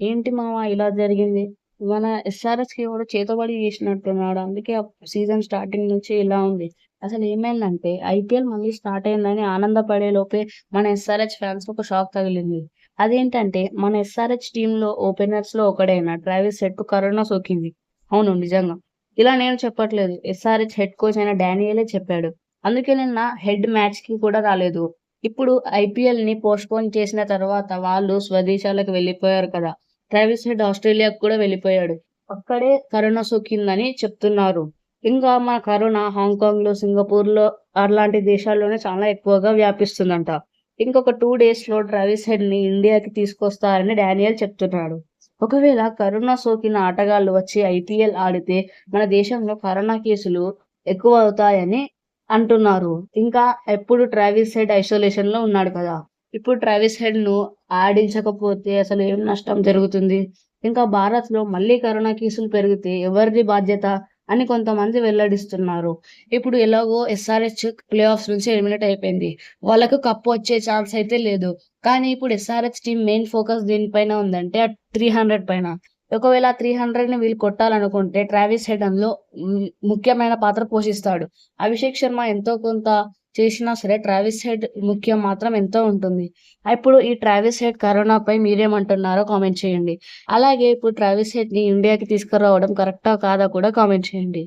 ఏంటి మామ ఇలా జరిగింది? మన ఎస్ఆర్ఎస్కి కూడా చేతబడి చేసినట్టున్నాడు. అందుకే సీజన్ స్టార్టింగ్ నుంచి ఇలా ఉంది. అసలు ఏమైందంటే ఐపీఎల్ మళ్ళీ స్టార్ట్ అయిందని ఆనందపడే లోపే మన ఎస్ఆర్హెచ్ ఫ్యాన్స్ ఒక షాక్ తగిలింది. అదేంటంటే మన ఎస్ఆర్హెచ్ టీమ్లో ఓపెనర్స్లో ఒకడైన ట్రావిస్ సెట్ కరోనా సోకింది. అవును నిజంగా. ఇలా నేను చెప్పట్లేదు. ఎస్ఆర్హెచ్ హెడ్ కోచ్ అయిన డానియలే చెప్పాడు. అందుకే నిన్న హెడ్ మ్యాచ్కి కూడా రాలేదు. ఇప్పుడు ఐపీఎల్ని పోస్ట్ పోన్ చేసిన తర్వాత వాళ్ళు స్వదేశాలకు వెళ్ళిపోయారు కదా. ట్రావిస్ హెడ్ ఆస్ట్రేలియాకు కూడా వెళ్ళిపోయాడు. అక్కడే కరోనా సోకిందని చెప్తున్నారు. ఇంకా మన కరోనా హాంకాంగ్లో సింగపూర్లో అలాంటి దేశాల్లోనే చాలా ఎక్కువగా వ్యాపిస్తుందంట. ఇంకొక టూ డేస్లో ట్రావిస్ హెడ్ని ఇండియాకి తీసుకొస్తారని డానియల్ చెప్తున్నాడు. ఒకవేళ కరోనా సోకిన ఆటగాళ్ళు వచ్చి ఐపీఎల్ ఆడితే మన దేశంలో కరోనా కేసులు ఎక్కువ అవుతాయని అంటున్నారు. ఇంకా ఎప్పుడు ట్రావిస్ హెడ్ ఐసోలేషన్లో ఉన్నాడు కదా. ఇప్పుడు ట్రావిస్ హెడ్ను ఆడించకపోతే అసలు ఏం నష్టం జరుగుతుంది? ఇంకా భారత్లో మళ్ళీ కరోనా కేసులు పెరిగితే ఎవరిది బాధ్యత అని కొంతమంది వెల్లడిస్తున్నారు. ఇప్పుడు ఎలాగో ఎస్ఆర్హెచ్ ప్లే ఆఫ్స్ నుంచి ఎలిమినేట్ అయిపోయింది. వాళ్ళకు కప్పు వచ్చే ఛాన్స్ అయితే లేదు. కానీ ఇప్పుడు ఎస్ఆర్హెచ్ టీం మెయిన్ ఫోకస్ దీనిపైన ఉందంటే త్రీ హండ్రెడ్ పైన. ఒకవేళ త్రీ హండ్రెడ్ని వీళ్ళు కొట్టాలనుకుంటే ట్రావిస్ హెడ్ అందులో ముఖ్యమైన పాత్ర పోషిస్తాడు. అభిషేక్ శర్మ ఎంతో కొంత చేసినా సరే ట్రావెల్స్ హెడ్ ముఖ్యం మాత్రం ఎంతో ఉంటుంది. ఇప్పుడు ఈ ట్రావెల్స్ హెడ్ కరోనాపై మీరేమంటున్నారో కామెంట్ చేయండి. అలాగే ఇప్పుడు ట్రావెల్స్ హెడ్ని ఇండియాకి తీసుకురావడం కరెక్టా కాదా కూడా కామెంట్ చేయండి.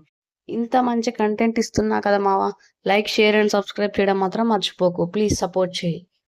ఇంత మంచి కంటెంట్ ఇస్తున్నా కదా మావా? లైక్ షేర్ అండ్ సబ్స్క్రైబ్ చేయడం మాత్రం మర్చిపోకు. ప్లీజ్ సపోర్ట్ చేయి.